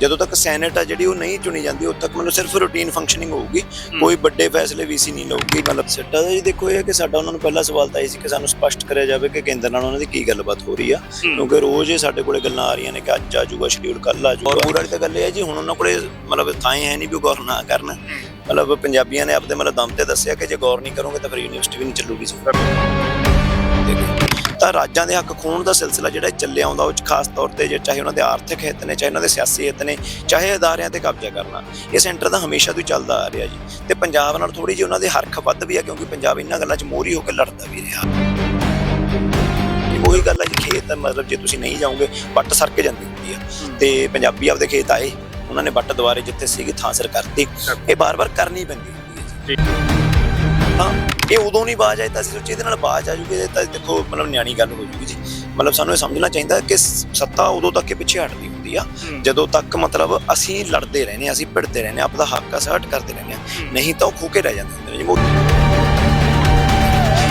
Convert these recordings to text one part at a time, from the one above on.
ਜਦੋਂ ਤੱਕ ਸੈਨੇਟ ਆ ਜਿਹੜੀ ਉਹ ਨਹੀਂ ਚੁਣੀ ਜਾਂਦੀ ਉਦੋਂ ਤੱਕ ਮੈਨੂੰ ਸਿਰਫ ਰੂਟੀਨ ਫੰਕਸ਼ਨਿੰਗ ਹੋਊਗੀ। ਕੋਈ ਵੱਡੇ ਫੈਸਲੇ ਵੀਸੀ ਨਹੀਂ ਲਊਗੀ ਮਤਲਬ ਸਿੱਟਾ ਜੀ ਦੇਖੋ ਇਹ ਹੈ ਕਿ ਸਾਡਾ ਉਹਨਾਂ ਨੂੰ ਪਹਿਲਾ ਸਵਾਲ ਤਾਂ ਇਹ ਸੀ ਕਿ ਸਾਨੂੰ ਸਪਸ਼ਟ ਕਰਿਆ ਜਾਵੇ ਕਿ ਕੇਂਦਰ ਨਾਲ ਉਹਨਾਂ ਦੀ ਕੀ ਗੱਲਬਾਤ ਹੋ ਰਹੀ ਆ। ਕਿਉਂਕਿ ਰੋਜ਼ ਇਹ ਸਾਡੇ ਕੋਲੇ ਗੱਲਾਂ ਆ ਰਹੀਆਂ ਨੇ ਕਿ ਅੱਜ ਆ ਜਾਊਗਾ ਸ਼ਡਿਊਲ ਕੱਲ ਆ ਜਾਊਗਾ ਔਰ ਪੂਰਾ ਤਾਂ ਗੱਲ ਇਹ ਹੈ ਜੀ ਹੁਣ ਉਹਨਾਂ ਕੋਲੇ ਮਤਲਬ ਥਾਂ ਹੈ ਨਹੀਂ ਵੀ ਗੌਰ ਨਾ ਕਰਨ। ਮਤਲਬ ਪੰਜਾਬੀਆਂ ਨੇ ਆਪਦੇ ਮਤਲਬ ਦਮ ਤੇ ਦੱਸਿਆ ਕਿ ਜੇ ਗੌਰ ਨਹੀਂ ਕਰੋਗੇ ਤਾਂ ਫਿਰ ਯੂਨੀਵਰਸਿਟੀ ਵੀ ਨਹੀਂ ਚੱਲੂਗੀ ਜੀ ਤਾਂ ਰਾਜਾਂ ਦੇ ਹੱਕ ਖੋਣ ਦਾ ਸਿਲਸਿਲਾ ਜਿਹੜਾ ਚੱਲਿਆ ਆਉਂਦਾ ਉਹ ਚ ਖਾਸ ਤੌਰ ਤੇ ਜੇ ਚਾਹੇ ਉਹਨਾਂ ਦੇ ਆਰਥਿਕ ਹਿੱਤ ਨੇ ਚਾਹੇ ਉਹਨਾਂ ਦੇ ਸਿਆਸੀ ਹਿੱਤ ਨੇ ਚਾਹੇ ਅਦਾਰਿਆਂ ਤੇ ਕਬਜ਼ਾ ਕਰਨਾ ਇਹ ਸੈਂਟਰ ਦਾ ਹਮੇਸ਼ਾ ਤੋਂ ਚੱਲਦਾ ਆ ਰਿਹਾ ਜੀ। ਤੇ ਪੰਜਾਬ ਨਾਲ ਥੋੜੀ ਜਿਹੀ ਉਹਨਾਂ ਦੇ ਹਰਖ ਵੱਧ ਵੀ ਆ ਕਿਉਂਕਿ ਪੰਜਾਬ ਇਹਨਾਂ ਗੱਲਾਂ 'ਚ ਮੋਹਰੀ ਹੋ ਕੇ ਲੜਦਾ ਵੀ ਰਿਹਾ। ਉਹੀ ਗੱਲ ਹੈ ਜੀ ਖੇਤ ਮਤਲਬ ਜੇ ਤੁਸੀਂ ਨਹੀਂ ਜਾਓਗੇ ਵੱਟ ਸਰ ਕੇ ਜਾਂਦੀ ਹੁੰਦੀ ਆ। ਤੇ ਪੰਜਾਬੀ ਆਪਦੇ ਖੇਤ ਆਏ ਉਹਨਾਂ ਨੇ ਵੱਟ ਦੁਆਰੇ ਜਿੱਥੇ ਸੀਗੀ ਥਾਂ ਸਿਰ ਕਰਤੀ। ਇਹ ਬਾਰ-ਬਾਰ ਕਰਨੀ ਪੈਂਦੀ ਹੁੰਦੀ ਹੈ ਜੀ। ਤਾਂ ਇਹ ਉਦੋਂ ਨਹੀਂ ਬਾਜ ਆਈ ਤਾਂ ਅਸੀਂ ਸੋਚੀ ਇਹਦੇ ਨਾਲ ਬਾਜ ਆ ਜੂਗੀ ਤਾਂ ਦੇਖੋ ਮਤਲਬ ਨਿਆਣੀ ਗੱਲ ਹੋ ਜੂਗੀ ਜੀ। ਮਤਲਬ ਸਾਨੂੰ ਇਹ ਸਮਝਣਾ ਚਾਹੀਦਾ ਕਿ ਸੱਤਾ ਉਦੋਂ ਤੱਕ ਹੀ ਪਿੱਛੇ ਹਟਦੀ ਹੁੰਦੀ ਆ ਜਦੋਂ ਤੱਕ ਮਤਲਬ ਅਸੀਂ ਲੜਦੇ ਰਹਿੰਦੇ ਹਾਂ ਅਸੀਂ ਭਿੜਦੇ ਰਹਿੰਦੇ ਹਾਂ ਆਪਦਾ ਹੱਕ ਅਸਰਟ ਕਰਦੇ ਰਹਿੰਦੇ ਹਾਂ। ਨਹੀਂ ਤਾਂ ਉਹ ਖੋ ਕੇ ਰਹਿ ਜਾਂਦੇ ਨੇ ਜੀ। ਮੋਦੀ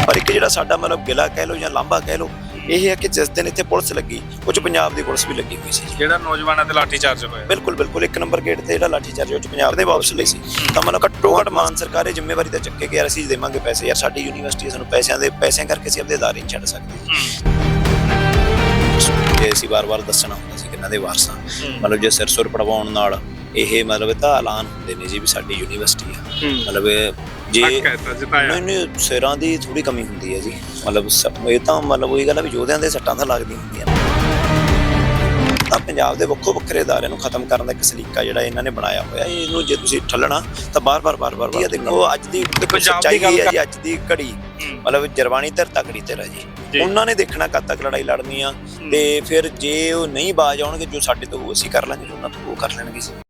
ਪਰ ਇੱਕ ਜਿਹੜਾ ਸਾਡਾ ਮਤਲਬ ਗਿਲਾ ਕਹਿ ਲਓ ਜਾਂ ਲਾਂਭਾ ਕਹਿ ਲਓ ਇਹ ਹੈ ਕਿ ਜਿਸ ਦਿਨ ਇੱਥੇ ਪੁਲਿਸ ਲੱਗੀ ਕੁਝ ਪੰਜਾਬ ਦੀ ਪੁਲਿਸ ਵੀ ਲੱਗੀ ਹੋਈ ਸੀ ਜੀ ਜਿਹੜਾ ਨੌਜਵਾਨਾਂ ਤੇ ਲਾਠੀ ਚਾਰਜ ਹੋਇਆ ਬਿਲਕੁਲ ਬਿਲਕੁਲ ਇੱਕ ਨੰਬਰ ਗੇਟ ਤੇ ਜਿਹੜਾ ਲਾਠੀ ਚਾਰਜ ਉਹ 'ਚ ਪੰਜਾਬ ਦੇ ਵਾਪਸ ਲਈ ਸੀ ਤਾਂ ਮਤਲਬ ਘੱਟੋ ਘੱਟ ਮਾਨ ਸਰਕਾਰ ਇਹ ਜ਼ਿੰਮੇਵਾਰੀ ਤਾਂ ਚੱਕੇ ਕਿ ਯਾਰ ਅਸੀਂ ਦੇਵਾਂਗੇ ਪੈਸੇ ਯਾਰ ਸਾਡੀ ਯੂਨੀਵਰਸਿਟੀ ਸਾਨੂੰ ਪੈਸਿਆਂ ਦੇ ਪੈਸਿਆਂ ਕਰਕੇ ਅਸੀਂ ਆਪਦੇ ادارے ਨਹੀਂ ਛੱਡ ਸਕਦੇ ਜੇ ਅਸੀਂ ਵਾਰ-ਵਾਰ ਦੱਸਣਾ ਹੁੰਦਾ ਸੀ ਕਿ ਇਹਨਾਂ ਦੇ ਵਾਰਸਾਂ ਮਤਲਬ ਜੇ ਸਿਰ ਸੁਰ ਪੜਵਾਉਣ ਨਾਲ ਇਹ ਮਤਲਬ ਇਹ ਤਾਂ ਐਲਾਨ ਹੁੰਦੇ ਨੇ ਜੀ ਵੀ ਸਾਡੀ ਯੂਨੀਵਰਸਿਟੀ ਆ ਮਤਲਬ ਇਹ ਜੇ ਹੱਕ ਹੈ ਤਾਂ ਜਿਤਾਇਆ। ਨਹੀਂ ਨਹੀਂ ਸਿਰਾਂ ਦੀ ਥੋੜੀ ਕਮੀ ਹੁੰਦੀ ਹੈ ਜੀ। ਮਤਲਬ ਸ- ਇਹ ਤਾਂ ਮਤਲਬ ਉਹੀ ਗੱਲ ਆ ਵੀ ਯੋਧਿਆਂ ਦੇ ਸੱਟਾਂ ਤਾਂ ਲੱਗਦੀਆਂ ਹੁੰਦੀਆਂ ਨੇ। ਤਾਂ ਪੰਜਾਬ ਦੇ ਵੱਖੋ ਵੱਖਰੇ ਅਦਾਰਿਆਂ ਨੂੰ ਖਤਮ ਕਰਨ ਦਾ ਇੱਕ ਸਲੀਕਾ ਜਿਹੜਾ ਇਹਨਾਂ ਨੇ ਬਣਾਇਆ ਹੋਇਆ ਇਹਨੂੰ ਜੇ ਤੁਸੀਂ ਠੱਲਣਾ ਤਾਂ ਬਾਰ-ਬਾਰ ਬਾਰ-ਬਾਰ ਇਹ ਦੇਖੋ। ਅੱਜ ਦੀ ਪੰਜਾਬ ਦੀ ਗੱਲ ਹੈ ਜੀ ਅੱਜ ਦੀ ਘੜੀ। ਹੂੰ। ਮਤਲਬ ਜਰਵਾਣੀ ਧਿਰ ਤਕੜੀ ਹੈ ਜੀ। ਜੀ। ਉਹਨਾਂ ਨੇ ਦੇਖਣਾ ਕਦ ਤੱਕ ਲੜਾਈ ਲੜਨੀ ਆ। ਤੇ ਫਿਰ ਜੇ ਉਹ ਨਹੀਂ ਬਾਜ ਆਉਣਗੇ ਜੋ ਸਾਡੇ ਤੋਂ ਉਹ ਅਸੀਂ ਕਰ ਲਾਂਗੇ ਜੋ ਉਹਨਾਂ ਤੋਂ ਉਹ ਕਰ ਲੈਣਗੇ ਜੀ।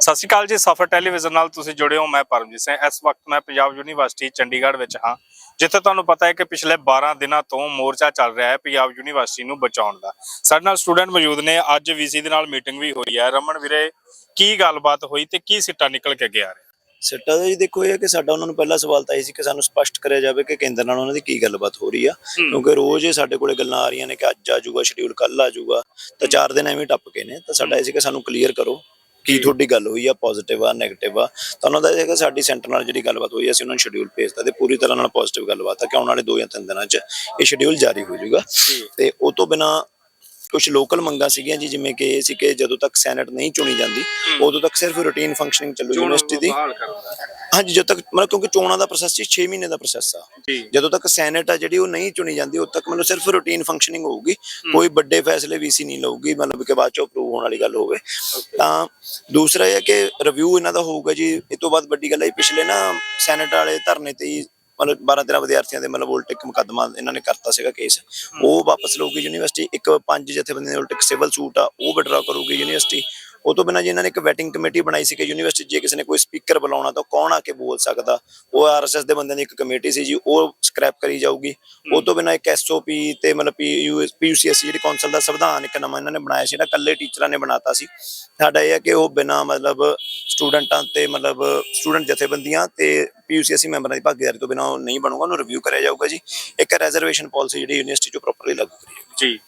ਸਤਿ ਸ਼੍ਰੀ ਅਕਾਲ ਜੀ ਸਫਰ ਟੈਲੀਵਿਜ਼ਨ ਨਾਲ ਤੁਸੀਂ ਜੁੜੇ ਹੋ ਮੈਂ ਪਰਮਜੀਤ ਸਿੰਘ। ਇਸ ਵਕਤ ਮੈਂ ਪੰਜਾਬ ਯੂਨੀਵਰਸਿਟੀ ਚੰਡੀਗੜ੍ਹ ਵਿੱਚ ਹਾਂ। ਜਿੱਥੇ ਤੁਹਾਨੂੰ ਪਤਾ ਹੈ ਕਿ ਪਿਛਲੇ 12 ਦਿਨਾਂ ਤੋਂ ਮੋਰਚਾ ਚੱਲ ਰਿਹਾ ਹੈ ਪੰਜਾਬ ਯੂਨੀਵਰਸਿਟੀ ਨੂੰ ਬਚਾਉਣ ਦਾ। ਸਾਡੇ ਨਾਲ ਸਟੂਡੈਂਟ ਮੌਜੂਦ ਨੇ ਅੱਜ ਵੀਸੀ ਦੇ ਨਾਲ ਮੀਟਿੰਗ ਵੀ ਹੋਈ ਹੈ। ਰਮਨ ਵੀਰੇ ਕੀ ਗੱਲਬਾਤ ਹੋਈ ਤੇ ਕੀ ਸਿੱਟਾ ਨਿਕਲ ਕੇ ਗਿਆ? ਰਿਹਾ ਸਿੱਟਾ ਦਾ ਜੀ ਦੇਖੋ ਇਹ ਹੈ ਕਿ ਸਾਡਾ ਉਹਨਾਂ ਨੂੰ ਪਹਿਲਾ ਸਵਾਲ ਤਾਂ ਇਹ ਸੀ ਕਿ ਸਾਨੂੰ ਸਪਸ਼ਟ ਕਰਿਆ ਜਾਵੇ ਕਿ ਕੇਂਦਰ ਨਾਲ ਉਹਨਾਂ ਦੀ ਕੀ ਗੱਲਬਾਤ ਹੋ ਰਹੀ ਆ। ਕਿਉਂਕਿ ਰੋਜ਼ ਇਹ ਸਾਡੇ ਕੋਲੇ ਗੱਲਾਂ ਆ ਰਹੀਆਂ ਨੇ ਕਿ ਅੱਜ ਆ ਜਾਊਗਾ ਸ਼ਡਿਊਲ ਕੱਲ ਆ ਜਾਊਗਾ ਤਾਂ ਚਾਰ ਦਿਨ ਐਵੇਂ ਟੱਪ ਗਏ ਨੇ। ਤਾਂ ਸਾਡਾ ਇਹ ਸੀ ਕਿ ਸਾਨੂੰ ਕਲੀਅਰ ਕਰੋ। ਕੀ ਤੁਹਾਡੀ ਗੱਲ ਹੋਈ ਆ ਪੋਜ਼ਿਟਿਵ ਆ 네ਗੇਟਿਵ ਆ? ਤਾਂ ਉਹਨਾਂ ਦਾ ਇਹ ਸਾਡੀ ਸੈਂਟਰ ਨਾਲ ਜਿਹੜੀ ਗੱਲਬਾਤ ਹੋਈ ਆ, ਅਸੀਂ ਉਹਨਾਂ ਨੂੰ ਸ਼ਡਿਊਲ ਭੇਜਤਾ ਤੇ ਪੂਰੀ ਤਰ੍ਹਾਂ ਨਾਲ ਪੋਜ਼ਿਟਿਵ ਗੱਲਬਾਤ ਆ ਕਿ ਆਉਣ ਵਾਲੇ 2 ਜਾਂ 3 ਦਿਨਾਂ 'ਚ ਇਹ ਸ਼ਡਿਊਲ ਜਾਰੀ ਹੋ ਜਾਊਗਾ। ਤੇ ਉਹ ਤੋਂ ਬਿਨਾ ਕੁਝ ਲੋਕਲ ਮੰਗਾਂ ਸੀਗੀਆਂ ਜੀ ਜਿਵੇਂ ਕਿ ਇਹ ਸੀ ਕਿ ਜਦੋਂ ਤੱਕ ਸੈਨੇਟ ਨਹੀਂ ਚੁਣੀ ਜਾਂਦੀ ਉਦੋਂ ਤੱਕ ਸਿਰਫ ਰੂਟੀਨ ਫੰਕਸ਼ਨਿੰਗ ਚੱਲੂ ਯੂਨੀਵਰਸਿਟੀ ਦੀ। ਹਾਂਜੀ ਜਦੋਂ ਤੱਕ ਮਤਲਬ ਕਿਉਂਕਿ ਚੋਣਾਂ ਦਾ ਪ੍ਰੋਸੈਸ ਜੀ 6 ਮਹੀਨੇ ਦਾ ਪ੍ਰੋਸੈਸ ਆ। ਜਦੋਂ ਤੱਕ ਸੈਨੇਟ ਆ ਜਿਹੜੀ ਉਹ ਨਹੀਂ ਚੁਣੀ ਜਾਂਦੀ ਉਦੋਂ ਤੱਕ ਮੈਨੂੰ ਸਿਰਫ ਰੂਟੀਨ ਫੰਕਸ਼ਨਿੰਗ ਹੋਊਗੀ। ਕੋਈ ਵੱਡੇ ਫੈਸਲੇ ਵੀਸੀ ਨਹੀਂ ਲਊਗੀ ਮਤਲਬ ਕਿ ਬਾਅਦ ਚੋਂ ਅਪਰੂਵ ਹੋਣ ਵਾਲੀ ਗੱਲ ਹੋਵੇ। ਤਾਂ ਦੂਸਰਾ ਇਹ ਹੈ ਕਿ ਰਿਵਿਊ ਇਹਨਾਂ ਦਾ ਹੋਊਗਾ ਜੀ ਇਹ ਤੋਂ ਬਾਅਦ ਵੱਡੀ ਗੱਲ ਹੈ ਪਿਛਲੇ ਨਾ ਸੈਨੇਟ ਵਾਲੇ ਧਰਨੇ ਤੇ ਮਤਲਬ 12 13 ਵਿਦਿਆਰਥੀਆਂ ਦੇ ਮਤਲਬ ਉਲਟ ਇੱਕ ਮੁਕੱਦਮਾ ਇਹਨਾਂ ਨੇ ਕਰਤਾ ਸੀਗਾ ਕੇਸ। ਉਹ ਵਾਪਸ ਲਊਗੀ ਯੂਨੀਵਰਸਿਟੀ, ਇੱਕ ਪੰਜ ਜਥੇਬੰਦੀਆਂ ਦੇ ਉਲਟ, ਇੱਕ ਸਿਵਲ ਸੂਟ ਆ, ਉਹ ਵਿਡਰਾ ਕਰੂਗੀ ਯੂਨੀਵਰਸਿਟੀ। ਉਹ ਤੋਂ ਬਿਨਾਂ ਜੀ ਇਹਨਾਂ ਨੇ ਇੱਕ ਵੈਟਿੰਗ ਕਮੇਟੀ ਬਣਾਈ ਸੀ ਕਿ ਯੂਨੀਵਰਸਿਟੀ ਜੇ ਕਿਸੇ ਨੇ ਕੋਈ ਸਪੀਕਰ ਬੁਲਾਉਣਾ ਤਾਂ ਕੌਣ ਆ ਕੇ ਬੋਲ ਸਕਦਾ? ਉਹ ਆਰਐਸਐਸ ਦੇ ਬੰਦਿਆਂ ਦੀ ਇੱਕ ਕਮੇਟੀ ਸੀ ਜੀ, ਉਹ ਸਕ੍ਰੈਪ ਕਰੀ ਜਾਊਗੀ। ਉਹ ਤੋਂ ਬਿਨਾਂ ਇੱਕ ਐਸਓਪੀ ਤੇ ਮਤਲਬ ਪੀਯੂਸੀਐਸ ਜਿਹੜੀ ਕੌਂਸਲ ਦਾ ਸੰਵਿਧਾਨ ਇੱਕ ਨਵਾਂ ਇਹਨਾਂ ਨੇ ਬਣਾਇਆ ਸੀ, ਜਿਹੜਾ ਇਕੱਲੇ ਟੀਚਰਾਂ ਨੇ ਬਣਾਤਾ ਸੀ। ਸਾਡਾ ਇਹ ਹੈ ਕਿ ਉਹ ਬਿਨਾਂ ਮਤਲਬ ਸਟੂਡੈਂਟਾਂ ਤੇ ਮਤਲਬ ਸਟੂਡੈਂਟ ਜਥੇਬੰਦੀਆਂ ਤੇ ਪੀਯੂਸੀਐਸ ਮੈਂਬਰਾਂ ਦੀ ਭਾਗੀਦਾਰੀ ਤੋਂ ਬਿਨਾਂ ਉਹ ਨਹੀਂ ਬਣੂਗਾ, ਉਹਨੂੰ ਰਿਵਿਊ ਕਰਿਆ ਜਾਊਗਾ ਜੀ। ਇੱਕ ਰਿਜ਼ਰਵੇਸ਼ਨ ਪਾਲਿਸੀ ਜਿਹੜੀ ਯੂਨੀਵਰਸਿਟੀ ਚੋਂ ਪ੍ਰੋਪਰਲੀ ਲਾਗੂ ਕਰੀ ਜਾਊਗੀ। ਜੀ।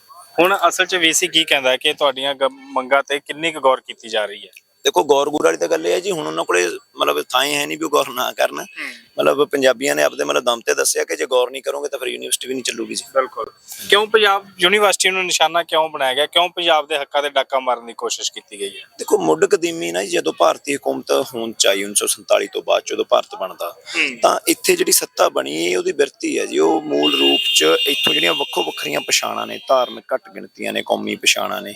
ਹੁਣ ਅਸਲ 'ਚ ਵੀਸੀ ਕੀ ਕਹਿੰਦਾ ਕਿ ਤੁਹਾਡੀਆਂ ਗ- ਮੰਗਾਂ ਤੇ ਕਿੰਨੀ ਕੁ ਗੌਰ ਕੀਤੀ ਜਾ ਰਹੀ ਹੈ? ਦੇਖੋ ਗੌਰ ਗੂਰ ਵਾਲੀ ਤਾਂ ਗੱਲ ਇਹ ਹੈ ਜੀ ਹੁਣ ਉਹਨਾਂ ਕੋਲੇ ਮਤਲਬ ਥਾਂ ਹੈ ਨਹੀਂ ਵੀ ਗੌਰ ਨਾ ਕਰਨ। ਮਤਲਬ ਪੰਜਾਬੀਆਂ ਨੇ ਆਪਦੇ ਮਤਲਬ ਦਮ ਤੇ ਦੱਸਿਆ ਕਿ ਜੇ ਗੌਰ ਨਹੀਂ ਕਰੋਗੇ ਤਾਂ ਫਿਰ ਯੂਨੀਵਰਸਿਟੀ ਵੀ ਨਹੀਂ ਚੱਲੂਗੀ ਜੀ। ਬਿਲਕੁਲ। ਕਿਉਂ ਪੰਜਾਬ ਯੂਨੀਵਰਸਿਟੀ ਨੂੰ ਨਿਸ਼ਾਨਾ ਕਿਉਂ ਬਣਾਇਆ ਗਿਆ? ਕਿਉਂ ਪੰਜਾਬ ਦੇ ਹੱਕਾਂ ਤੇ ਡਾਕਾ ਮਾਰਨ ਦੀ ਕੋਸ਼ਿਸ਼ ਕੀਤੀ ਗਈ ਹੈ? ਦੇਖੋ ਮੁੱਢ ਕਦੀਮੀ ਨਾ ਜਦੋਂ ਭਾਰਤੀ ਹਕੂਮਤ ਹੋਂਦ ਚ ਆਈ 1947 ਤੋਂ ਬਾਅਦ ਜਦੋਂ ਭਾਰਤ ਬਣਦਾ ਤਾਂ ਇੱਥੇ ਜਿਹੜੀ ਸੱਤਾ ਬਣੀ ਉਹਦੀ ਬਿਰਤੀ ਹੈ ਜੀ। ਉਹ ਮੂਲ ਰੂਪ ਚ ਇੱਥੋਂ ਜਿਹੜੀਆਂ ਵੱਖੋ ਵੱਖਰੀਆਂ ਪਛਾਣਾਂ ਨੇ ਧਾਰਮਿਕ ਘੱਟ ਗਿਣਤੀਆਂ ਨੇ ਕੌਮੀ ਪਛਾਣਾਂ ਨੇ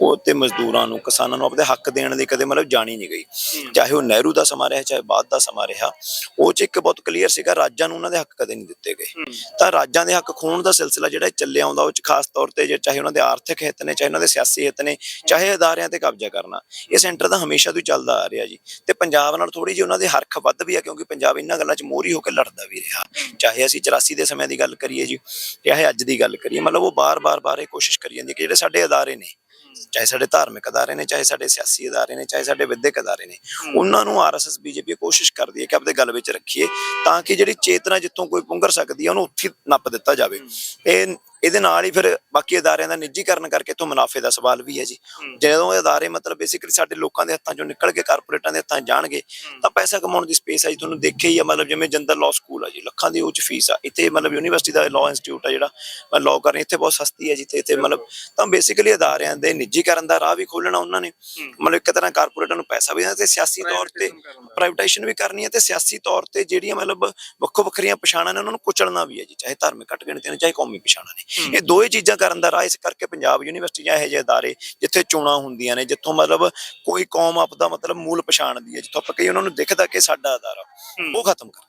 ਉਹ ਤੇ ਮਜ਼ਦੂਰਾਂ ਨੂੰ ਕਿਸਾਨਾਂ ਨੂੰ ਆਪਣੇ ਹੱਕ ਦੇਣ ਦੀ ਕਦੇ ਮਤਲਬ ਜਾਣੀ ਨਹੀਂ ਗਈ। ਚਾਹੇ ਉਹ ਨਹਿਰੂ ਦਾ ਸਮਾਂ ਰਿਹਾ ਚਾਹੇ ਬਾਅਦ ਦਾ ਸਮਾਂ ਰਿਹਾ ਉਹ ਚ ਇੱਕ ਬਹੁਤ ਕਲੀਅਰ ਸੀਗਾ ਰਾਜਾਂ ਨੂੰ ਉਹਨਾਂ ਦੇ ਹੱਕ ਕਦੇ ਨਹੀਂ ਦਿੱਤੇ ਗਏ। ਤਾਂ ਰਾਜਾਂ ਦੇ ਹੱਕ ਖੋਣ ਦਾ ਸਿਲਸਿਲਾ ਜਿਹੜਾ ਚੱਲਿਆ ਆਉਂਦਾ ਉਹ ਚ ਖਾਸ ਤੌਰ ਤੇ ਜੇ ਚਾਹੇ ਉਹਨਾਂ ਦੇ ਆਰਥਿਕ ਹਿੱਤ ਨੇ ਚਾਹੇ ਉਹਨਾਂ ਦੇ ਸਿਆਸੀ ਹਿੱਤ ਨੇ ਚਾਹੇ ਅਦਾਰਿਆਂ ਤੇ ਕਬਜ਼ਾ ਕਰਨਾ ਇਹ ਸੈਂਟਰ ਦਾ ਹਮੇਸ਼ਾ ਤੋਂ ਚੱਲਦਾ ਆ ਰਿਹਾ ਜੀ। ਤੇ ਪੰਜਾਬ ਨਾਲ ਥੋੜੀ ਜਿਹੀ ਉਹਨਾਂ ਦੇ ਹਰਖ ਵੱਧ ਵੀ ਆ ਕਿਉਂਕਿ ਪੰਜਾਬ ਇਹਨਾਂ ਗੱਲਾਂ 'ਚ ਮੋਹਰੀ ਹੋ ਕੇ ਲੜਦਾ ਵੀ ਰਿਹਾ। ਚਾਹੇ ਅਸੀਂ 84 ਦੇ ਸਮੇਂ ਦੀ ਗੱਲ ਕਰੀਏ ਜੀ ਚਾਹੇ ਅੱਜ ਦੀ ਗੱਲ ਕਰੀਏ ਮਤਲਬ ਉਹ ਬਾਰ-ਬਾਰ ਬਾਰ ਕੋਸ਼ਿਸ਼ ਕਰੀ ਜਾਂਦੀ ਕਿ ਜਿਹੜੇ ਸਾਡੇ ਅਦਾਰੇ ਨੇ ਚਾਹੇ ਸਾਡੇ ਧਾਰਮਿਕ ਅਦਾਰੇ ਨੇ ਚਾਹੇ ਸਾਡੇ ਸਿਆਸੀ ਅਦਾਰੇ ਨੇ ਚਾਹੇ ਸਾਡੇ ਵਿਦਿਅਕ ਅਦਾਰੇ ਨੇ ਉਹਨਾਂ ਨੂੰ ਆਰਐਸਐਸ ਬੀਜੇਪੀ ਕੋਸ਼ਿਸ਼ ਕਰਦੀ ਹੈ ਕਿ ਆਪਦੇ ਗੱਲ ਵਿੱਚ ਰੱਖੀਏ ਤਾਂ ਕਿ ਜਿਹੜੀ ਚੇਤਨਾ ਜਿੱਥੋਂ ਕੋਈ ਪੁੰਗਰ ਸਕਦੀ ਹੈ ਉਹਨੂੰ ਉੱਥੇ ਨੱਪ ਦਿੱਤਾ ਜਾਵੇ। ਇਹ ਇਹਦੇ ਨਾਲ ਹੀ ਫਿਰ ਬਾਕੀ ਅਦਾਰਿਆਂ ਦਾ ਨਿੱਜੀਕਰਨ ਕਰਕੇ ਤੋਂ ਮੁਨਾਫੇ ਦਾ ਸਵਾਲ ਵੀ ਹੈ ਜੀ। ਜਦੋਂ ਇਹ ਅਦਾਰੇ ਮਤਲਬ ਬੇਸਿਕਲੀ ਸਾਡੇ ਲੋਕਾਂ ਦੇ ਹੱਥਾਂ ਚੋਂ ਨਿਕਲ ਕੇ ਕਾਰਪੋਰੇਟਾਂ ਦੇ ਹੱਥਾਂ ਜਾਣਗੇ ਤਾਂ ਪੈਸਾ ਕਮਾਉਣ ਦੀ ਸਪੇਸ ਹੈ ਜੀ ਤੁਹਾਨੂੰ ਦੇਖਿਆ ਹੀ ਆ ਮਤਲਬ ਜਿਵੇਂ ਜੰਦਰ ਲਾਅ ਸਕੂਲ ਆ ਜੀ ਲੱਖਾਂ ਦੀ ਉੱਚ ਫੀਸ ਆ। ਇੱਥੇ ਮਤਲਬ ਯੂਨੀਵਰਸਿਟੀ ਦਾ ਲਾਅ ਇੰਸਟੀਚਿਊਟ ਆ ਜਿਹੜਾ ਮੈਂ ਲਾਅ ਕਰ ਰਹੀ ਇੱਥੇ ਬਹੁਤ ਸਸਤੀ ਹੈ ਜੀ ਤੇ ਇੱਥੇ ਮਤਲਬ ਤਾਂ ਬੇਸਿਕਲੀ ਅਦਾਰਿਆਂ ਦੇ ਨਿੱਜੀਕਰਨ ਦਾ ਰਾਹ ਵੀ ਖੋਲਣਾ ਉਹਨਾਂ ਨੇ। ਮਤਲਬ ਇੱਕ ਤਰ੍ਹਾਂ ਕਾਰਪੋਰੇਟਾਂ ਨੂੰ ਪੈਸਾ ਵੀ ਦੇਣਾ ਤੇ ਸਿਆਸੀ ਤੌਰ ਤੇ ਪ੍ਰਾਈਵੇਟਾਈਜੇਸ਼ਨ ਵੀ ਕਰਨੀ ਹੈ ਤੇ ਸਿਆਸੀ ਤੌਰ ਤੇ ਜਿਹੜੀਆਂ ਮਤਲਬ ਵੱਖੋ ਵੱਖਰੀਆਂ ਪਛਾਣਾਂ ਨੇ ਉਹਨਾਂ ਨੂੰ ਕੁਚਲਣਾ ਵੀ ਹੈ ਜੀ ਚਾਹੇ ਧਾਰਮਿਕ ਘਟਗਣਤੀਆਂ ਨੇ ਚਾਹੇ ਕੌਮੀ ਪਛਾਣਾਂ ਨੇ। ਇਹ ਦੋਏ ਚੀਜ਼ਾਂ ਕਰਨ ਦਾ ਰਾਹ ਇਸ ਕਰਕੇ ਪੰਜਾਬ ਯੂਨੀਵਰਸਿਟੀ ਜਾਂ ਇਹੋ ਜਿਹੇ ਅਦਾਰੇ ਜਿੱਥੇ ਚੋਣਾਂ ਹੁੰਦੀਆਂ ਨੇ ਜਿੱਥੋਂ ਮਤਲਬ ਕੋਈ ਕੌਮ ਆਪਦਾ ਮਤਲਬ ਮੂਲ ਪਛਾਣਦੀ ਹੈ ਜਿੱਥੋਂ ਆਪਾਂ ਕਈ ਉਹਨਾਂ ਨੂੰ ਦਿਖਦਾ ਕਿ ਸਾਡਾ ਅਦਾਰਾ ਉਹ ਖਤਮ ਕਰ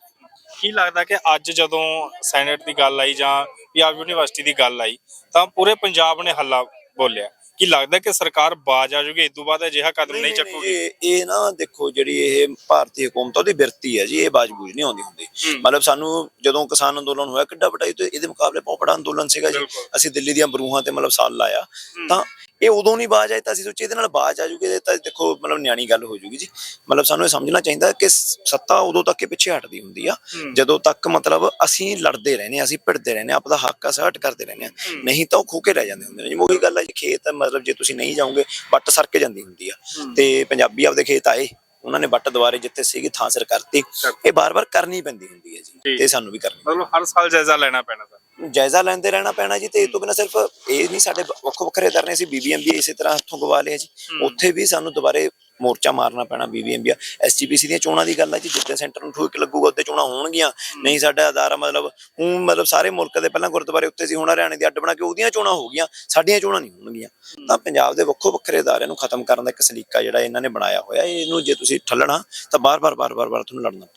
ਕੀ ਲੱਗਦਾ ਕਿ ਅੱਜ ਜਦੋਂ ਸੈਨੇਟ ਦੀ ਗੱਲ ਆਈ ਜਾਂ ਪੰਜਾਬ ਯੂਨੀਵਰਸਿਟੀ ਦੀ ਗੱਲ ਆਈ ਤਾਂ ਪੂਰੇ ਪੰਜਾਬ ਨੇ ਹੱਲਾ ਬੋਲਿਆ। ਕੀ ਲੱਗਦਾ ਕਿ ਸਰਕਾਰ ਬਾਜ ਆ ਜੂਗੀ? ਇਸ ਤੋਂ ਬਾਅਦ ਅਜਿਹਾ ਕਦਮ ਨਹੀਂ ਚੱਕੂਗੀ। ਇਹ ਇਹ ਨਾ ਦੇਖੋ ਜਿਹੜੀ ਇਹ ਭਾਰਤੀ ਹਕੂਮਤ ਉਹਦੀ ਬਿਰਤੀ ਹੈ ਜੀ ਇਹ ਬਾਜਬੂਜ ਨਹੀਂ ਆਉਂਦੀ ਹੁੰਦੀ। ਮਤਲਬ ਸਾਨੂੰ ਜਦੋਂ ਕਿਸਾਨ ਅੰਦੋਲਨ ਹੋਇਆ ਕਿੱਡਾ ਵੱਡਾ ਇਹਦੇ ਮੁਕਾਬਲੇ ਬਹੁਤ ਬੜਾ ਅੰਦੋਲਨ ਸੀਗਾ ਜੀ। ਅਸੀਂ ਦਿੱਲੀ ਦੀਆਂ ਬਰੂਹਾਂ ਤੇ ਮਤਲਬ ਸਾਲ ਲਾਇਆ। ਤਾਂ ਇਹ ਉਦੋਂ ਨਹੀਂ ਬਾਜ ਆਈ ਤਾਂ ਅਸੀਂ ਸੋਚੀ ਇਹਦੇ ਨਾਲ ਬਾਜ ਆ ਜੂਗੀ ਤਾਂ ਦੇਖੋ ਮਤਲਬ ਨਿਆਣੀ ਗੱਲ ਹੋ ਜੂਗੀ ਜੀ। ਮਤਲਬ ਸਾਨੂੰ ਇਹ ਸਮਝਣਾ ਚਾਹੀਦਾ ਕਿ ਸੱਤਾ ਉਦੋਂ ਤੱਕ ਹੀ ਪਿੱਛੇ ਹਟਦੀ ਹੁੰਦੀ ਆ ਜਦੋਂ ਤੱਕ ਮਤਲਬ ਅਸੀਂ ਲੜਦੇ ਰਹਿੰਦੇ ਹਾਂ ਅਸੀਂ ਭਿੜਦੇ ਰਹਿੰਦੇ ਹਾਂ ਆਪਦਾ ਹੱਕ ਅਸਰਟ ਕਰਦੇ ਰਹਿੰਦੇ ਹਾਂ। ਨਹੀਂ ਤਾਂ ਉਹ ਖੋ ਕੇ ਰਹਿ ਜਾਂਦੇ ਹੁੰਦੇ ਨੇ। ਜਿਵੇਂ ਉਹੀ ਗੱਲ ਆ ਜੀ ਖੇਤ ਮਤਲਬ ਜੇ ਤੁਸੀਂ ਨਹੀਂ ਜਾਓਗੇ ਵੱਟ ਸਰ ਕੇ ਜਾਂਦੀ ਹੁੰਦੀ ਆ। ਤੇ ਪੰਜਾਬੀ ਆਪਦੇ ਖੇਤ ਆਏ ਉਹਨਾਂ ਨੇ ਵੱਟ ਦੁਆਰੇ ਜਿੱਥੇ ਸੀਗੀ ਥਾਂ ਸਿਰ ਕਰਤੀ। ਇਹ ਬਾਰ-ਬਾਰ ਕਰਨੀ ਪੈਂਦੀ ਹੁੰਦੀ ਹੈ ਜੀ ਤੇ ਸਾਨੂੰ ਵੀ ਕਰਨੀ ਮਤਲਬ ਹਰ ਸਾਲ ਜਾਇਜ਼ਾ ਲੈਣਾ ਪੈਣਾ ਸਰ ਜਾਇਜ਼ਾ ਲੈਂਦੇ ਰਹਿਣਾ ਪੈਣਾ ਜੀ ਤੇ ਇਹ ਤੋਂ ਬਿਨਾਂ ਸਿਰਫ ਇਹ ਨਹੀਂ ਸਾਡੇ ਵੱਖੋ ਵੱਖਰੇ ਦਰ ਨੇ ਸੀ ਬੀਬੀਐਮਬੀ ਇਸੇ ਤਰ੍ਹਾਂ ਹੱਥੋਂ ਗਵਾ ਲਿਆ ਜੀ। ਉੱਥੇ ਵੀ ਸਾਨੂੰ ਦੁਬਾਰੇ ਮੋਰਚਾ ਮਾਰਨਾ ਪੈਣਾ ਬੀਬੀਐਮਬੀ ਐਸਜੀਪੀਸੀ ਦੀਆਂ ਚੋਣਾਂ ਦੀ ਗੱਲ ਹੈ ਜੀ ਜਿੱਥੇ ਸੈਂਟਰ ਨੂੰ ਠੋਕ ਲੱਗੂਗਾ ਉੱਤੇ ਚੋਣਾਂ ਹੋਣਗੀਆਂ। ਨਹੀਂ ਸਾਡਾ ਅਦਾਰਾ ਮਤਲਬ ਹੁਣ ਮਤਲਬ ਸਾਰੇ ਮੁਲਕ ਦੇ ਪਹਿਲਾਂ ਗੁਰਦੁਆਰੇ ਉੱਤੇ ਸੀ ਹੁਣ ਹਰਿਆਣੇ ਦੀ ਅੱਡ ਬਣਾ ਕੇ ਉਹਦੀਆਂ ਚੋਣਾਂ ਹੋ ਗਈਆਂ ਸਾਡੀਆਂ ਚੋਣਾਂ ਨਹੀਂ ਹੋਣਗੀਆਂ। ਤਾਂ ਪੰਜਾਬ ਦੇ ਵੱਖੋ ਵੱਖਰੇ ਅਦਾਰਿਆਂ ਨੂੰ ਖਤਮ ਕਰਨ ਦਾ ਇੱਕ ਸਲੀਕਾ ਜਿਹੜਾ ਇਹਨਾਂ ਨੇ ਬਣਾਇਆ ਹੋਇਆ ਇਹਨੂੰ ਜੇ ਤੁਸੀਂ ਠੱਲਣਾ ਤਾਂ ਬਾਰ-ਬਾਰ ਬਾਰ-ਬਾਰ ਬਾਰ ਤੁਹਾਨੂੰ ਲੜਨਾ।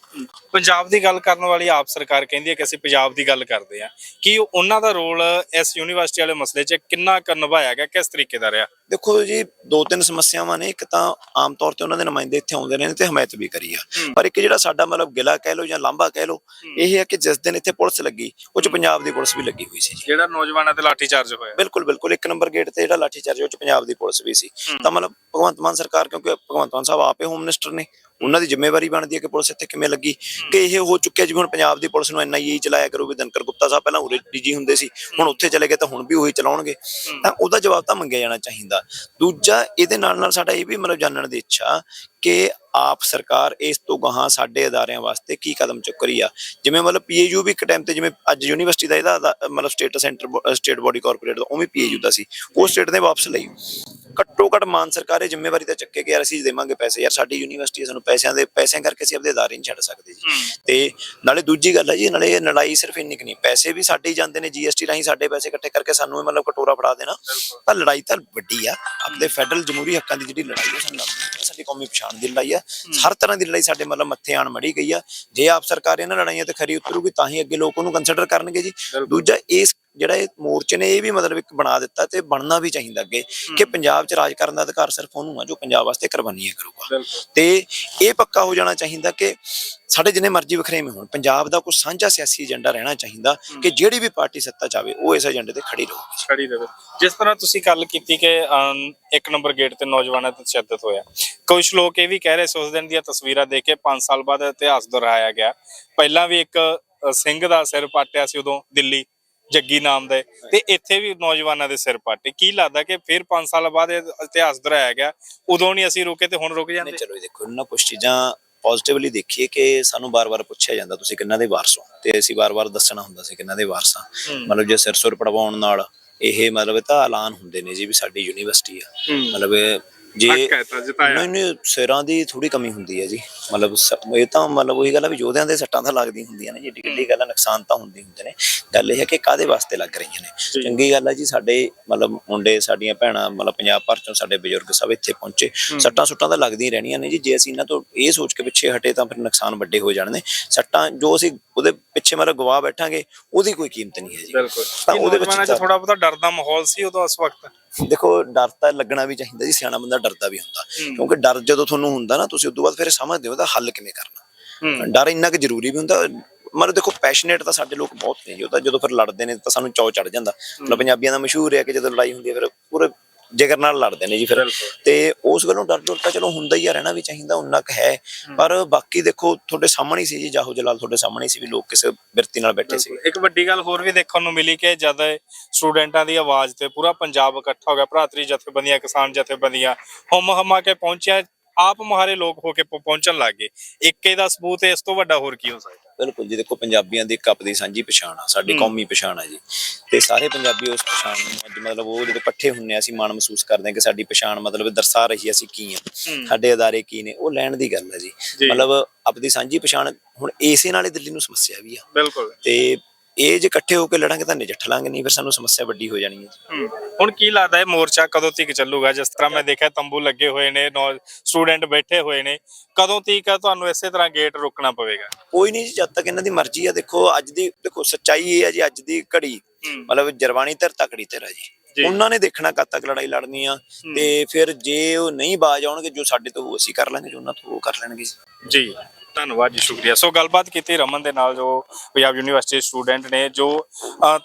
ਪੰਜਾਬ ਦੀ ਗੱਲ ਕਰਨ ਵਾਲੀ ਆਪ ਸਰਕਾਰ ਕਹਿੰਦੀ ਹੈ ਕਿ ਅਸੀਂ ਪੰਜਾਬ ਦੀ ਗੱਲ ਕਰਦੇ ਹਾਂ। ਕੀ ਉਹਨਾਂ ਦਾ ਰੋਲ ਇਸ ਯੂਨੀਵਰਸਿਟੀ ਵਾਲੇ ਮਸਲੇ 'ਚ ਕਿੰਨਾ ਕੁ ਨਿਭਾਇਆ ਗਿਆ ਕਿਸ ਤਰੀਕੇ ਦਾ ਰਿਹਾ? ਦੇਖੋ ਜੀ ਦੋ ਤਿੰਨ ਸਮੱਸਿਆਵਾਂ ਨੇ ਇੱਕ ਤਾਂ ਆਮ ਤੌਰ ਤੇ ਉਹਨਾਂ ਦੇ ਨੁਮਾਇੰਦੇ ਇੱਥੇ ਆਉਂਦੇ ਨੇ ਤੇ ਹਮਾਇਤ ਵੀ ਕਰੀ ਆ। ਪਰ ਇੱਕ ਜਿਹੜਾ ਸਾਡਾ ਮਤਲਬ ਗਿਲਾ ਕਹਿ ਲਓ ਜਾਂ ਲਾਂਭਾ ਕਹਿ ਲਓ ਇਹ ਹੈ ਕਿ ਜਿਸ ਦਿਨ ਇੱਥੇ ਪੁਲਿਸ ਲੱਗੀ ਉਹ ਚ ਪੰਜਾਬ ਦੀ ਪੁਲਿਸ ਵੀ ਲੱਗੀ ਹੋਈ ਸੀ ਜਿਹੜਾ ਨੌਜਵਾਨਾਂ ਤੇ ਲਾਠੀ ਚਾਰਜ ਹੋਇਆ। ਬਿਲਕੁਲ ਬਿਲਕੁਲ ਇੱਕ ਨੰਬਰ ਗੇਟ ਤੇ ਜਿਹੜਾ ਲਾਠੀ ਚਾਰਜ ਉਹ ਚ ਪੰਜਾਬ ਦੀ ਪੁਲਿਸ ਵੀ ਸੀ। ਤਾਂ ਮਤਲਬ ਭਗਵੰਤ ਮਾਨ ਸਰਕਾਰ ਕਿਉਂਕਿ ਭਗਵੰਤ ਮਾਨ ਸਾਹਿਬ ਆਪੇ ਹੋਮ ਮਿਨਿਸਟਰ ਨੇ ਉਹਨਾਂ ਦੀ ਜ਼ਿੰਮੇਵਾਰੀ ਬਣਦੀ ਹੈ ਕਿ ਪੁਲਿਸ ਇੱਥੇ ਕਿਵੇਂ ਲੱਗੀ। ਕਿ ਇਹ ਹੋ ਚੁੱਕਿਆ ਜਿਵੇਂ ਹੁਣ ਪੰਜਾਬ ਦੀ ਪੁਲਿਸ ਨੂੰ ਐਨਆਈਏ ਚਲਾਇਆ ਕਰੂਗੀ ਦਿਨਕਰ ਗੁਪਤਾ ਸਾਹਿਬ ਪਹਿਲਾਂ ਉਰੇ ਡੀਜੀ ਹੁੰਦੇ ਸੀ ਹੁਣ ਉੱਥੇ ਚਲੇ ਗਏ ਤਾਂ ਹੁਣ ਵੀ ਉਹੀ ਚਲਾਉਣਗੇ। ਤਾਂ ਉਹਦਾ ਜਵਾਬ ਤਾਂ ਮੰਗਿਆ ਜਾਣਾ ਚਾਹੀਦਾ। ਦੂਜਾ ਇਹਦੇ ਨਾਲ ਨਾਲ ਸਾਡਾ ਇਹ ਵੀ ਮਤਲਬ ਜਾਣਨ ਦੀ ਇੱਛਾ ਕਿ ਆਪ ਸਰਕਾਰ ਇਸ ਤੋਂ ਗਾਹਾਂ ਸਾਡੇ ਅਦਾਰਿਆਂ ਵਾਸਤੇ ਕੀ ਕਦਮ ਚੁੱਕ ਰਹੀ ਆ? ਜਿਵੇਂ ਮਤਲਬ ਪੀਏਯੂ ਵੀ ਇੱਕ ਟਾਈਮ ਤੇ ਜਿਵੇਂ ਅੱਜ ਯੂਨੀਵਰਸਿਟੀ ਦਾ ਇਹਦਾ ਮਤਲਬ state centre state body corporate ਦਾ ਉਵੇਂ ਪੀਏਯੂ ਦਾ ਸੀ। ਉਹ ਸਟੇਟ ਨੇ ਵਾਪਸ ਲਈ। ਘੱਟੋ ਘੱਟ ਮਾਨ ਸਰਕਾਰ ਇਹ ਜ਼ਿੰਮੇਵਾਰੀ ਤਾਂ ਚੱਕੇ ਕਿ ਯਾਰ ਅਸੀਂ ਦੇਵਾਂਗੇ ਪੈਸੇ। ਯਾਰ ਸਾਡੀ ਯੂਨੀਵਰਸਿਟੀ ਸਾਨੂੰ ਪੈਸਿਆਂ ਦੇ ਪੈਸਿਆਂ ਕਰਕੇ ਅਸੀਂ ਆਪਦੇ ਅਦਾਰੇ ਨਹੀਂ ਛੱਡ ਸਕਦੇ ਜੀ। ਤੇ ਨਾਲੇ ਦੂਜੀ ਗੱਲ ਹੈ ਜੀ ਨਾਲੇ ਇਹ ਲੜਾਈ ਸਿਰਫ ਇੰਨੀ ਕੁ ਨਹੀਂ। ਪੈਸੇ ਵੀ ਸਾਡੇ ਹੀ ਜਾਂਦੇ ਨੇ ਜੀਐਸਟੀ ਰਾਹੀਂ ਸਾਡੇ ਪੈਸੇ ਇਕੱਠੇ ਕਰਕੇ ਸਾਨੂੰ ਇਹ ਮਤਲਬ ਕਟੋਰਾ ਫੜਾ ਦੇਣਾ। ਤਾਂ ਲੜਾਈ ਤਾਂ ਵੱਡੀ ਆ। ਆਪਣੇ ਫੈਡਰਲ ਜਮਹੂਰੀ ਹੱਕਾਂ ਦੀ ਜਿਹੜੀ ਲੜਾਈ ਹੈ ਸਾਨੂੰ ਲੜਨੀ ਹੈ। ਸਾਡੀ ਕੌਮੀ ਪਛਾਣ ਦੀ ਲੜਾਈ ਆ। ਹਰ ਤਰ੍ਹਾਂ ਦੀ ਲੜਾਈ ਸਾਡੇ ਮਤਲਬ ਮੱਥੇ ਆਣ ਮੜੀ ਗਈ ਆ। ਜੇ ਆਪ ਸਰਕਾਰ ਇਹਨਾਂ ਲੜਾਈਆਂ ਤੇ ਖਰੀ ਉਤਰੂਗੀ ਤਾਂ ਹੀ ਅੱਗੇ ਲੋਕ ਉਹਨੂੰ ਕੰਸੀਡਰ ਕਰਨਗੇ ਜੀ। ਦੂਜਾ ਇਸ ਜਿਹੜਾ ਇਹ ਮੋਰਚੇ ਨੇ ਇਹ ਵੀ ਮਤਲਬ ਇੱਕ ਬਣਾ ਦਿੱਤਾ ਤੇ ਬਣਨਾ ਵੀ ਚਾਹੀਦਾ ਅੱਗੇ ਕਿ ਪੰਜਾਬ 'ਚ ਰਾਜ ਕਰਨ ਦਾ ਅਧਿਕਾਰ ਸਿਰਫ ਉਹਨੂੰ ਆ ਜੋ ਪੰਜਾਬ ਵਾਸਤੇ ਕੁਰਬਾਨੀਆਂ ਕਰੂਗਾ। ਤੇ ਇਹ ਪੱਕਾ ਹੋ ਜਾਣਾ ਚਾਹੀਦਾ ਕਿ ਸਾਡੇ ਜਿੰਨੇ ਮਰਜ਼ੀ ਵਖਰੇਵੇਂ ਹੋਣ ਪੰਜਾਬ ਦਾ ਕੋਈ ਸਾਂਝਾ ਸਿਆਸੀ ਏਜੰਡਾ ਰਹਿਣਾ ਚਾਹੀਦਾ ਕਿ ਜਿਹੜੀ ਵੀ ਪਾਰਟੀ ਸੱਤਾ ਚਾਵੇ ਉਹ ਇਸ ਏਜੰਡੇ ਤੇ ਖੜੀ ਰਹੂਗੀ ਖੜੀ ਰਵੇ। ਜਿਸ ਤਰ੍ਹਾਂ ਤੁਸੀਂ ਗੱਲ ਕੀਤੀ ਕਿ ਇੱਕ ਨੰਬਰ ਗੇਟ ਤੇ ਨੌਜਵਾਨਾਂ ਤੇ ਤਸ਼ੱਦਦ ਹੋਇਆ। ਕੁਝ ਲੋਕ ਇਹ ਵੀ ਕਹਿ ਰਹੇ ਸੀ ਉਸ ਦਿਨ ਦੀਆਂ ਤਸਵੀਰਾਂ ਦੇਖ ਕੇ 5 ਸਾਲ ਬਾਅਦ ਇਤਿਹਾਸ ਦੁਹਰਾਇਆ ਗਿਆ। ਪਹਿਲਾਂ ਵੀ ਇੱਕ ਸਿੰਘ ਦਾ ਸਿਰ ਪਾਟਿਆ ਸੀ ਉਦੋਂ ਦਿੱਲੀ। ਜੱਗੀ ਨਾਮ ਦੇ ਤੇ ਇੱਥੇ ਵੀ ਨੌਜਵਾਨਾਂ ਦੇ ਸਿਰ ਪਾਟੇ। ਕੀ ਲੱਗਦਾ ਕਿ ਫਿਰ 5 ਸਾਲ ਬਾਅਦ ਇਹ ਇਤਿਹਾਸ ਦੁਹਰਾਇਆ ਗਿਆ ਉਦੋਂ ਨਹੀਂ ਅਸੀਂ ਰੁਕੇ ਤੇ ਹੁਣ ਰੁਕ ਜਾਂਦੇ? ਚਲੋ ਦੇਖੋ ਨਾ ਕੁਝ ਚੀਜ਼ਾਂ ਪੋਜ਼ਿਟਿਵਲੀ ਦੇਖੀਏ ਕਿ ਸਾਨੂੰ ਬਾਰ-ਬਾਰ ਪੁੱਛਿਆ ਜਾਂਦਾ ਤੁਸੀਂ ਕਿੰਨਾ ਦੇ ਵਾਰਸ ਹੋ? ਤੇ ਅਸੀਂ ਬਾਰ-ਬਾਰ ਦੱਸਣਾ ਹੁੰਦਾ ਸੀ ਕਿੰਨਾ ਦੇ ਵਾਰਸ ਆ। ਮਤਲਬ ਜੇ ਸਿਰ ਸੁਰ ਪੜਵਾਉਣ ਨਾਲ ਇਹ ਮਤਲਬ ਇਹ ਤਾਂ ਐਲਾਨ ਹੁੰਦੇ ਨੇ ਜੀ ਵੀ ਸਾਡੀ ਯੂਨੀਵਰਸਿਟੀ ਆ। ਮਤਲਬ ਜੇ ਹੱਕ ਹੈ ਤਾਂ ਜਿਤਾਇਆ ਨਹੀਂ ਨਹੀਂ ਸਿਰਾਂ ਦੀ ਥੋੜੀ ਕਮੀ ਹੁੰਦੀ ਹੈ ਜੀ। ਮਤਲਬ ਸ- ਇਹ ਤਾਂ ਮਤਲਬ ਉਹੀ ਗੱਲ ਆ ਵੀ ਯੋਧਿਆਂ ਦੇ ਸੱਟਾਂ ਤਾਂ ਲੱਗਦੀਆਂ ਹੁੰਦੀਆਂ ਨੇ ਜੀ। ਕਿੱਡੀ ਗੱਲ ਆ ਨੁਕਸਾਨ ਤਾਂ ਹੁੰਦੇ ਹੁੰਦੇ ਨੇ। ਗੱਲ ਇਹ ਹੈ ਕਿ ਕਾਦੇ ਵਾਸਤੇ ਲੱਗ ਰਹੀਆਂ ਨੇ? ਚੰਗੀ ਗੱਲ ਹੈ ਜੀ ਸਾਡੇ ਮਤਲਬ ਮੁੰਡੇ ਸਾਡੀਆਂ ਭੈਣਾਂ ਮਤਲਬ ਪੰਜਾਬ ਭਰ ਚੋਂ ਸਾਡੇ ਬਜ਼ੁਰਗ ਸਭ ਇੱਥੇ ਪਹੁੰਚੇ। ਸੱਟਾਂ ਸੁੱਟਾਂ ਤਾਂ ਲੱਗਦੀਆਂ ਹੀ ਰਹਿਣੀਆਂ ਨੇ ਜੀ। ਜੇ ਅਸੀਂ ਇਹਨਾਂ ਤੋਂ ਇਹ ਸੋਚ ਕੇ ਪਿੱਛੇ ਹਟੇ ਤਾਂ ਫਿਰ ਨੁਕਸਾਨ ਵੱਡੇ ਹੋ ਜਾਣਗੇ ਸੱਟਾਂ ਜੋ ਅਸੀਂ ਉਹਦੇ ਪਿੱਛੇ ਮਤਲਬ ਗਵਾ ਬੈਠਾਂਗੇ ਉਹਦੀ ਕੋਈ ਕੀਮਤ ਨਹੀਂ ਹੈ ਜੀ ਬਿਲਕੁਲ। ਤਾਂ ਉਹਦੇ ਵਿੱਚ ਤਾਂ- ਥੋੜਾ ਬਹੁਤਾ ਡਰ ਦਾ ਮਾਹੌਲ ਸੀ ਉਦੋਂ ਉਸ ਵਕਤ? ਦੇਖੋ ਡਰ ਤਾਂ ਲੱਗਣਾ ਵੀ ਚਾਹੀਦਾ ਜੀ ਸਿਆਣਾ ਬੰਦਾ ਡਰਦਾ ਵੀ ਹੁੰਦਾ। ਕਿਉਂਕਿ ਡਰ ਜਦੋਂ ਤੁਹਾਨੂੰ ਹੁੰਦਾ ਨਾ ਤੁਸੀਂ ਉਦੋਂ ਬਾਅਦ ਫਿਰ ਸਮਝਦੇ ਹੋ ਤਾਂ ਹੱਲ ਕਿਵੇਂ ਕਰਨਾ। ਡਰ ਇੰਨਾ ਕਿ ਜ਼ਰੂਰੀ ਵੀ ਹੁੰਦਾ ਮਤਲਬ ਦੇਖੋ ਪੈਸ਼ਨੇਟ ਤਾਂ ਸਾਡੇ ਲੋਕ ਬਹੁਤ ਨੇ ਜੀ ਉਹ ਤਾਂ ਜਦੋਂ ਫਿਰ ਲੜਦੇ ਨੇ ਤਾਂ ਸਾਨੂੰ ਚੌ ਚੜ ਜਾਂਦਾ। ਮਤਲਬ ਪੰਜਾਬੀਆਂ ਦਾ ਮਸ਼ਹੂਰ ਹੈ ਕਿ ਜਦੋਂ ਲੜਾਈ ਹੁੰਦੀ ਹੈ ਫਿਰ ਪੂਰੇ ਜਿਗਰ ਨਾਲ ਲੜਦੇ ਨੇ ਜੀ ਫਿਰ। ਤੇ ਉਸ ਗੱਲੋਂ ਡਰ ਡਰ ਤਾਂ ਚਲੋ ਹੁੰਦਾ ਹੀ ਆ ਰਹਿਣਾ ਵੀ ਚਾਹੀਦਾ ਉਨਾ ਕੁ ਹੈ। ਪਰ ਬਾਕੀ ਦੇਖੋ ਤੁਹਾਡੇ ਸਾਹਮਣੇ ਹੀ ਸੀ ਜੀ ਜਾਹੋ ਜਲਾਲ ਤੁਹਾਡੇ ਸਾਹਮਣੇ ਹੀ ਸੀ ਵੀ ਲੋਕ ਕਿਸ ਬਿਰਤੀ ਨਾਲ ਬੈਠੇ ਸੀ। ਇੱਕ ਵੱਡੀ ਗੱਲ ਹੋਰ ਵੀ ਦੇਖਣ ਨੂੰ ਮਿਲੀ ਕਿ ਜਦ ਸਟੂਡੈਂਟਾਂ ਦੀ ਆਵਾਜ਼ ਤੇ ਪੂਰਾ ਪੰਜਾਬ ਇਕੱਠਾ ਹੋ ਗਿਆ ਭਰਾਤਰੀ ਜਥੇਬੰਦੀਆਂ ਕਿਸਾਨ ਜਥੇਬੰਦੀਆਂ ਹਮ ਹਮਾ ਕੇ ਪਹੁੰਚਿਆ ਆਪ ਮੁਹਾਰੇ ਲੋਕ ਹੋ ਕੇ ਪਹੁ- ਪਹੁੰਚਣ ਲੱਗ ਇੱਕੇ ਦਾ ਸਬੂਤ ਇਸ ਤੋਂ ਵੱਡਾ ਹੋਰ ਕੀ ਹੋ ਸਕਦਾ? ਬਿਲਕੁਲ ਜੀ ਦੇਖੋ ਪੰਜਾਬੀਆਂ ਦੀ ਇੱਕ ਆਪਦੀ ਸਾਂਝੀ ਪਛਾਣ ਆ ਸਾਡੀ ਕੌਮੀ ਪਛਾਣ ਆ ਜੀ। ਤੇ ਸਾਰੇ ਪੰਜਾਬੀ ਉਸ ਪਛਾਣ ਨੂੰ ਅੱਜ ਮਤਲਬ ਉਹ ਜਦੋਂ ਇਕੱਠੇ ਹੁੰਨੇ ਆ ਅਸੀਂ ਮਾਣ ਮਹਿਸੂਸ ਕਰਦੇ ਹਾਂ ਕਿ ਸਾਡੀ ਪਛਾਣ ਮਤਲਬ ਦਰਸਾ ਰਹੀ ਹੈ ਅਸੀਂ ਕੀ ਆ ਸਾਡੇ ਅਦਾਰੇ ਕੀ ਨੇ ਉਹ ਲੈਣ ਦੀ ਗੱਲ ਹੈ ਜੀ। ਜੀ। ਮਤਲਬ ਆਪਦੀ ਸਾਂਝੀ ਪਛਾਣ ਹੁਣ ਇਸੇ ਨਾਲ ਹੀ ਦਿੱਲੀ ਨੂੰ ਸਮੱਸਿਆ ਵੀ ਆ। ਬਿਲਕੁਲ। ਤੇ ਇਹ ਜੇ ਇਕੱਠੇ ਹੋ ਕੇ ਲੜਾਂਗੇ ਤਾਂ ਨਜਿੱਠ ਲਾਂਗੇ ਨਹੀਂ ਫਿਰ ਸਾਨੂੰ ਸਮੱਸਿਆ ਵੱਡੀ ਹੋ ਜਾਣੀ ਹੈ ਜੀ। ਹੁਣ ਕੀ ਲੱਗਦਾ ਹੈ ਮੋਰਚਾ ਕਦੋਂ ਤੱਕ ਚੱਲੂਗਾ? ਜਿਸ ਤਰ੍ਹਾਂ ਮੈਂ ਦੇਖਿਆ ਤੰਬੂ ਲੱਗੇ ਹੋਏ ਨੇ ਸਟੂਡੈਂਟ ਬੈਠੇ ਹੋਏ ਨੇ ਕਦੋਂ ਤੱਕ ਤੁਹਾਨੂੰ ਇਸੇ ਤਰ੍ਹਾਂ ਗੇਟ ਰੋਕਣਾ ਪਵੇਗਾ? ਕੋਈ ਨਹੀਂ ਜੀ ਜਦ ਤੱਕ ਇਹਨਾਂ ਦੀ ਮਰਜ਼ੀ ਆ ਦੇਖੋ ਅੱਜ ਦੀ ਦੇਖੋ ਸੱਚਾਈ ਇਹ ਹੈ ਜੀ ਅੱਜ ਦੀ ਘੜੀ ਮਤਲਬ ਜਰਵਾਣੀ ਧਿਰ ਤਕੜੀ ਧਿਰ ਹੈ ਜੀ। ਜੀ। ਉਹਨਾਂ ਨੇ ਦੇਖਣਾ ਕਦ ਤੱਕ ਲੜਾਈ ਲੜਨੀ ਆ ਤੇ ਫਿਰ ਜੇ ਉਹ ਨਹੀਂ ਬਾਜ ਆਉਣਗੇ ਜੋ ਸਾਡੇ ਤੋਂ ਅਸੀਂ ਕਰ ਲਾਂਗੇ ਜੋ ਉਹਨਾਂ ਤੋਂ ਉਹ ਕਰ ਲੈਣਗੇ ਜੀ। ਜੀ। ਧੰਨਵਾਦ ਜੀ, ਸ਼ੁਕਰੀਆ। ਸੋ ਗੱਲਬਾਤ ਕੀਤੀ ਰਮਨ ਦੇ ਨਾਲ ਜੋ ਪੰਜਾਬ ਯੂਨੀਵਰਸਿਟੀ ਸਟੂਡੈਂਟ ਨੇ, ਜੋ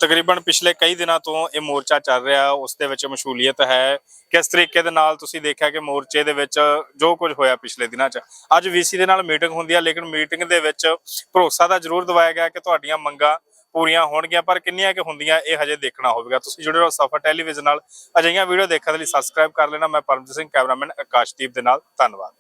ਤਕਰੀਬਨ ਪਿਛਲੇ ਕਈ ਦਿਨਾਂ ਤੋਂ ਇਹ ਮੋਰਚਾ ਚੱਲ ਰਿਹਾ, ਉਸ ਦੇ ਵਿੱਚ ਮਸ਼ਹੂਲੀਅਤ ਹੈ। ਕਿਸ ਤਰੀਕੇ ਦੇ ਨਾਲ ਤੁਸੀਂ ਦੇਖਿਆ ਕਿ ਮੋਰਚੇ ਦੇ ਵਿੱਚ ਜੋ ਕੁਝ ਹੋਇਆ ਪਿਛਲੇ ਦਿਨਾਂ 'ਚ? ਅੱਜ ਵੀਸੀ ਦੇ ਨਾਲ ਮੀਟਿੰਗ ਹੁੰਦੀ ਹੈ ਲੇਕਿਨ ਮੀਟਿੰਗ ਦੇ ਵਿੱਚ ਭਰੋਸਾ ਤਾਂ ਜ਼ਰੂਰ ਦਵਾਇਆ ਗਿਆ ਕਿ ਤੁਹਾਡੀਆਂ ਮੰਗਾਂ ਪੂਰੀਆਂ ਹੋਣਗੀਆਂ, ਪਰ ਕਿੰਨੀਆਂ ਕਿ ਹੁੰਦੀਆਂ, ਇਹ ਹਜੇ ਦੇਖਣਾ ਹੋਵੇਗਾ। ਤੁਸੀਂ ਜੁੜੇ ਰਹੋ ਸਫਰ ਟੈਲੀਵਿਜ਼ਨ ਨਾਲ। ਅਜਿਹੀਆਂ ਵੀਡੀਓ ਦੇਖਣ ਦੇ ਲਈ ਸਬਸਕ੍ਰਾਈਬ ਕਰ ਲੈਣਾ। ਮੈਂ ਪਰਮਜੀਤ ਸਿੰਘ, ਕੈਮਰਾਮੈਨ ਆਕਾਸ਼ਦੀਪ ਦੇ ਨਾਲ। ਧੰਨਵਾਦ।